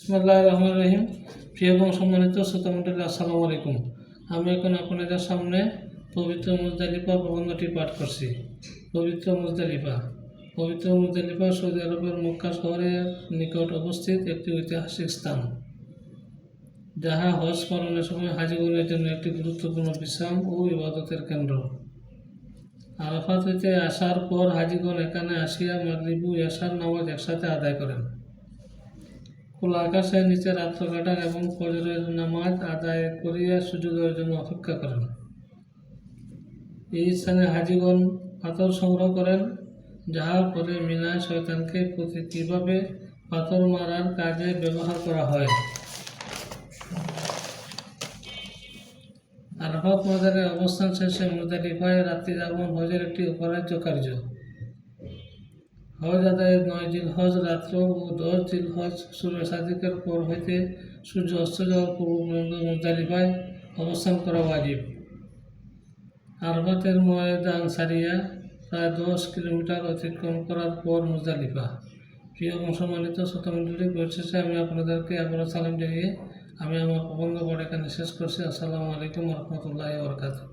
ইসমুল্লাহ রহমান রহিম প্রিয় এবং সম্মানিত শ্রোতামণ্ডলী, আসসালামু আলাইকুম। আমি এখন আপনাদের সামনে পবিত্র মুজদালিফা প্রবন্ধটি পাঠ করছি। পবিত্র মুজদালিফা। পবিত্র মুজদালিফা সৌদি আরবের মক্কা শহরের নিকট অবস্থিত একটি ঐতিহাসিক স্থান, যাহা হজ পালনের সময় হাজিগণের জন্য একটি গুরুত্বপূর্ণ বিশ্রাম ও ইবাদতের কেন্দ্র। আরাফাত হইতে আসার পর হাজিগণ এখানে আসিয়া মাগরিবু ইয়াসার নামাজ একসাথে আদায় করেন। খোলা আকাশের নিচে রাত্র কাটান এবং ফজরের নামাজ আদায় করিয়া সুযোগের জন্য অপেক্ষা করেন। এই স্থানে হাজিগণ পাথর সংগ্রহ করেন যাহা পরে মিনায় শয়তানকে প্রতি কীভাবে পাথর মারার কাজে ব্যবহার করা হয়। আরফাত মাজারে অবস্থান শেষে মুজারিফায় রাত্রি যাপন হজের একটি অপরাজ্য কার্য। হজ আদায়ের নয় জিল হজ রাত্র ও দশ জিল হজ সূর্য সাদিকের পর হইতে সূর্য অস্ত যাওয়ার পূর্ব পর্যন্ত অবস্থান করা ওয়াজিব। আরবাতের ময়দান সারিয়া প্রায় দশ কিলোমিটার অতিক্রম করার পর মুজদালিফা। প্রিয় এবং সম্মানিত শতমণ্ডলী পরিশেষে আমি আপনাদেরকে আবারও সালাম জানিয়ে আমি আমার প্রবন্ধ পড়ে এখানে শেষ করছি। আসসালামু আলাইকুম রহমতুল্লাহ বরকাতুহ।